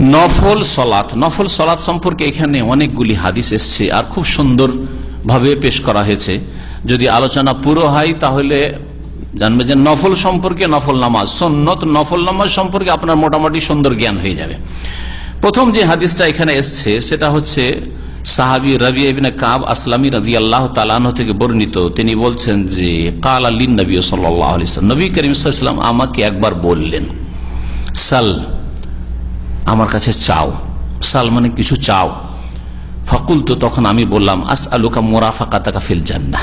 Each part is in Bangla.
নফল সলাৎ। নফল সলাৎ সম্পর্কে এখানে অনেকগুলি হাদিস এসছে আর খুব সুন্দর ভাবে পেশ করা হয়েছে। যদি আলোচনা পুরো হয়, তাহলে জানবে যে নফল সম্পর্কে নফল নামাজ, সন্নত নফল নামাজ সম্পর্কে আপনার মোটামুটি সুন্দর জ্ঞান হয়ে যাবে। প্রথম যে হাদিসটা এখানে এসছে, সেটা হচ্ছে সাহাবি রবি কাব আসলামী রাজি আল্লাহ তালাহ থেকে বর্ণিত। তিনি বলছেন যে, কাল আলী নবী সাল্লাম নবী করিম সাল্লাম আমাকে একবার বললেন, সাল। আমার কাছে চাও। সাল মানে কিছু চাও। ফকুল তো তখন আমি বললাম আস আলুকা মোরাফাকা তাকা ফিল জান্না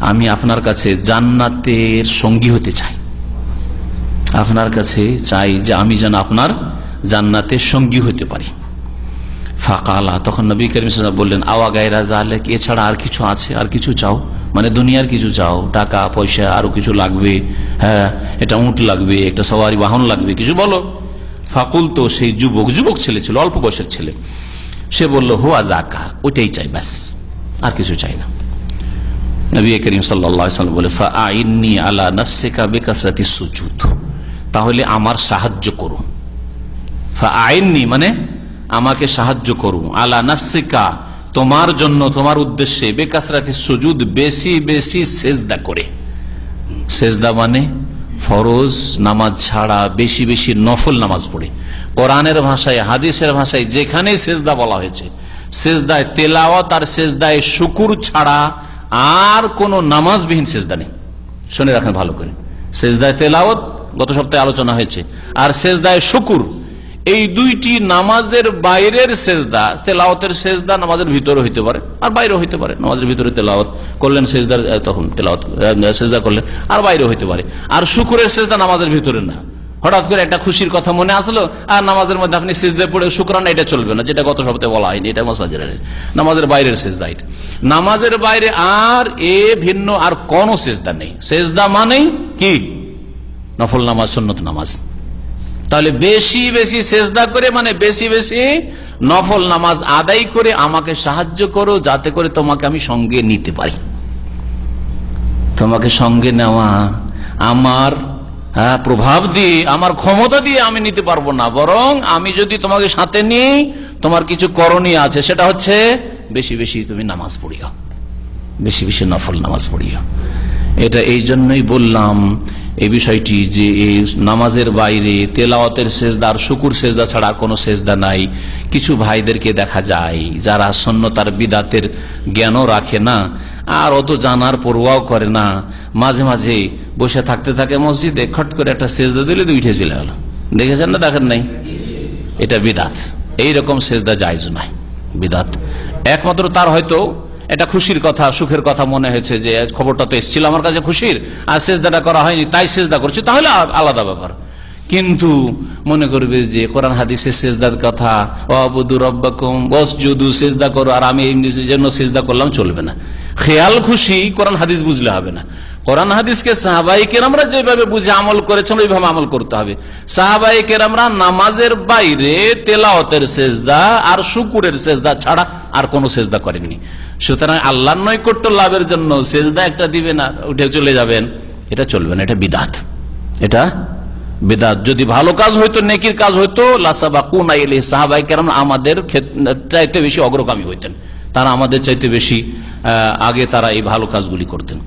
আমি আপনার কাছে জান্নাতের সঙ্গী হতে চাই। আপনার কাছে চাই যে আমি যেন আপনার জান্নাতের সঙ্গী হতে পারি। ফাঁকালা, তখন নবী করিম বললেন, আওয়া গায়রা জালেক, এছাড়া আর কিছু আছে, আর কিছু চাও? মানে দুনিয়ার কিছু চাও? টাকা, পয়সা, আরও কিছু লাগবে হ্যাঁ এটা উঁট লাগবে, একটা সওয়ারি বাহন লাগবে, কিছু বলো। ফাকুল তো সেই যুবক যুবক ছেলে ছিল, অল্প বয়সের ছেলে। সে বলল, হুয়া জাকা ওইটাই চাই, ব্যাস, আর কিছু চাই না। বলে ফাইনি আলা নফসেকা বেকাসরাতি সুজুদ, তাহলে আমার সাহায্য করুন। আইননি মানে আমাকে সাহায্য করুন। আলা নফসিকা, তোমার জন্য, তোমার উদ্দেশ্যে, বেকাসরাতি সুজুদ, বেশি বেশি সেজদা করে। সেজদা মানে ফরজ নামাজ ছাড়া বেশি বেশি নফল নামাজ পড়ে। কোরআনের ভাষায়, হাদিসের ভাষায় যেখানে সেজদা বলা হয়েছে, সেজদায় তেলাওয়াত আর সেজদায় শুকুর ছাড়া আর কোন নামাজবিহীন সেজদা নেই। শুনে রাখেন ভালো করে। সেজদায় তেলাওয়াত গত সপ্তাহে আলোচনা হয়েছে, আর সেজদায় শুকুর এই দুইটি নামাজের বাইরের সেজদা তেলাওতের সেজদা নামাজের ভিতরে হইতে পারে, আর বাইরে হইতে পারে। নামাজের ভিতরে তেলাওত করলেন, সেজদার তখন তেলাওত সেজদা করলেন, আর বাইরে হইতে পারে। আর শুকুরের সেজদা নামাজের ভিতরে না। হঠাৎ করে একটা খুশির কথা মনে আসলো, আর নামাজের মধ্যে আপনি সেজদা পড়ে শুক্রানা, এটা চলবে না, যেটা গত সপ্তাহে বলা হয়নি, এটা মসাজের নামাজের বাইরের সেজদা এটা। নামাজের বাইরে আর এ ভিন্ন আর কোন সেজদা নেই। সেজদা মানেই কি? নফল নামাজ, সন্নত নামাজ। তাহলে বেশি বেশি সেজদা করে মানে বেশি বেশি নফল নামাজ আদায় করে আমাকে সাহায্য করো, যাতে করে তোমাকে আমি সঙ্গে নিতে পারি। তোমাকে সঙ্গে নেওয়া আমার হ্যাঁ প্রভাব দিয়ে, আমার ক্ষমতা দিয়ে আমি নিতে পারব না। বরং আমি যদি তোমাকে সাথে নিই, তোমার কিছু করণীয় আছে, সেটা হচ্ছে বেশি বেশি তুমি নামাজ পড়িও। বেশি বেশি নফল নামাজ পড়িও। এটা এই জন্যই বললাম এই বিষয়টি যে এই নামাজের বাইরে তেলাওয়াতের সেজদা আর শুকুর সেজদা ছাড়া কোনো সেজদা নাই। কিছু ভাইদেরকে দেখা যায় যারা সন্ন্যতার বিদাতের জ্ঞানও রাখে না আর অত জানার পড়ুয়াও করে না। মাঝে মাঝে বসে থাকতে থাকে মসজিদে খট করে একটা সেজদা দিলে উঠে চলে গেল। দেখেছেন না দেখেন নাই? এটা বিদাত। এইরকম সেজদা জায়জ নাই। বিদাত। একমাত্র তার হয়তো এটা খুশির কথা, সুখের কথা মনে হয়েছে যে খবরটা তো এসেছিল আমার কাছে খুশির, আর সেজদাটা করা হয়নি, তাই সেজদা করছি, তাহলে আলাদা ব্যাপার। কিন্তু মনে করবে যে কোরআন হাদিসের সেজদার কথা অবুদু রব্বাকুম বস যদু সেজদা করো, আর আমি এই জন্য সেজদা করলাম, চলবে না। খেয়াল খুশি, কোরআন হাদিস বুঝলে হবে না। কোরআন হাদিসকে সাহাবাই কেরামরা যেভাবে বুঝে আমল করেছেন, ওইভাবে আমল করতে হবে। সাহাবাই কেরামরা নামাজের বাইরে তেলাওতের সেজদা আর শুকুরের সেজদা ছাড়া আর কোনো সেজদা করেননি। সুতরাং আল্লাহ নৈকট্য লাভের জন্য সেজদা একটা দিবেন আর উঠে চলে যাবেন। এটা চলবে না, এটা বিদাত। এটা বেদাত। যদি ভালো কাজ হইতো, নেকির কাজ হইতো লাসাবা কুন সাহাবাই কেরাম আমাদের চাইতে বেশি অগ্রগামী হইতেন। তারা আমাদের চাইতে বেশি আগে তারা এই ভালো কাজগুলি করতেন।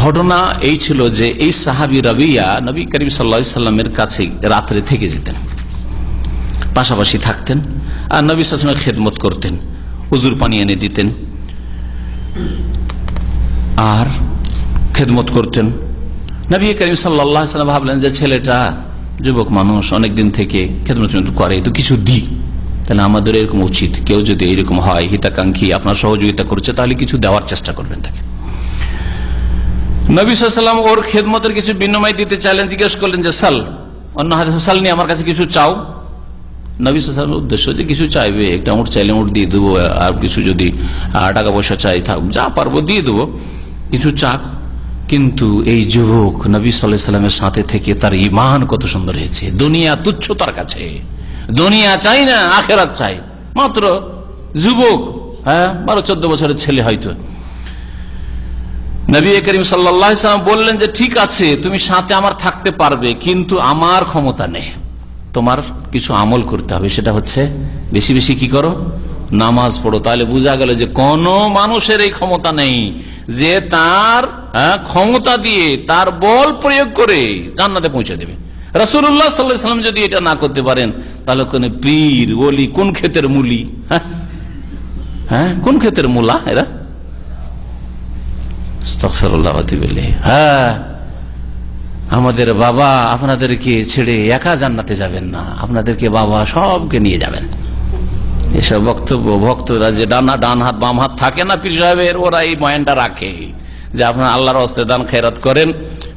ঘটনা এই ছিল যে এই সাহাবি রবিয়া নবী করিম সাল্লা সাল্লামের কাছে রাত্রে থেকে যেতেন, পাশাপাশি থাকতেন আর নবী সাসমের খেদমত করতেন উজুর পানি এনে দিতেন আর খেদমত করতেন। নবী করিম সাল্লাম ভাবলেন যে ছেলেটা যুবক মানুষ, অনেকদিন থেকে খেদমত করে তো কিছু দিই। তাহলে আমাদের এরকম উচিত। কেউ যদি এরকম হয়, হিতাকাঙ্ক্ষী, আপনার সহযোগিতা করছে, তাহলে কিছু দেওয়ার চেষ্টা করবেন তাকে। নবী সাল্লাম ওর খেদমতের কিছু বিনিময় দিতে চাইলেন, জিজ্ঞেস করলেন যে, সাল, অন্য সাল নিয়ে আমার কাছে কিছু চাও? নবী সাল্লামের উদ্দেশ্য যে, কিছু চাইবে, একটা উঠ চাইলে উঠ দিয়ে দেবো, আর কিছু যদি টাকা পয়সা চাই, থাক, যা পারব দিয়ে দেবো। কিছু চাক। কিন্তু এই যুবক নবী সাল্লাহ সাল্লামের সাথে থেকে তার ইমান কত সুন্দর হয়েছে। দুনিয়া তুচ্ছ তার কাছে। দুনিয়া চাই না আখেরাত চাই। মাত্র যুবক হ্যাঁ বারো চোদ্দ বছরের ছেলে হয়তো। নবী করিম সাল্লাম বললেন যে ঠিক আছে তুমি সাথে আমার থাকতে পারবে কিন্তু আমার ক্ষমতা নেই। তোমার কিছু আমল করতে হবে সেটা হচ্ছে বেশি বেশি কি করো? নামাজ পড়ো। তাহলে বোঝা গেল যে কোন মানুষের এই ক্ষমতা নেই যে তার হ্যাঁ, ক্ষমতা দিয়ে তার বল প্রয়োগ করে জান্নাতে পৌঁছে দেবে। রসুল্লাহ সাল্লাম যদি এটা না করতে পারেন, তাহলে কোন পীর, ওলি, কোন ক্ষেতের মুলি? হ্যাঁ? হ্যাঁ? কোন ক্ষেতের মূলা এরা? হ্যাঁ। আমাদের বাবা আপনাদেরকে ছেড়ে একা জান্নাতে যাবেন না। আপনাদেরকে বাবা সবকে নিয়ে যাবেন। এসব বক্তব্য, ভক্তরা যে ডানা, ডান হাত, বাম হাত থাকে না পীর সাহেবের, ওরা এই ময়নটা রাখে। যে আপনার আল্লাহর হস্তে দান খেরাত করেন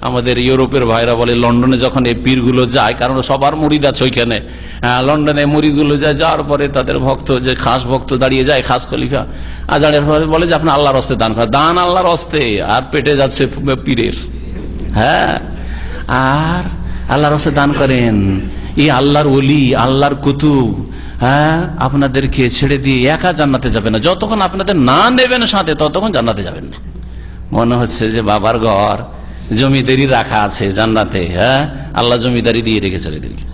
আমাদের ইউরোপের ভাইরা বলে লন্ডনে যখন এই পীরগুলো যায় কারণ সবার মুড়িদ আছে ওইখানে। হ্যাঁ, লন্ডনে মুড়িদগুলো যায় যাওয়ার পরে তাদের ভক্ত যে খাস ভক্ত দাঁড়িয়ে যায় খাস খলিফা আর দাঁড়িয়ে পরে বলে যে আপনার আল্লাহর হস্তে দান করেন। দান আল্লাহর হস্তে আর পেটে যাচ্ছে পীরের। হ্যাঁ আর আল্লাহর হস্তে দান করেন। এই আল্লাহর ওলি আল্লাহর কুতুব হ্যাঁ আপনাদেরকে ছেড়ে দিয়ে একা জান্নাতে যাবে না। যতক্ষণ আপনাদের না নেবেন সাথে ততক্ষণ জান্নাতে যাবেন না। মনে হচ্ছে যে বাবার ঘর জমিদারি রাখা আছে জান্নাতে হ্যাঁ? আল্লাহ জমিদারি দিয়ে রেখেছে এদেরকে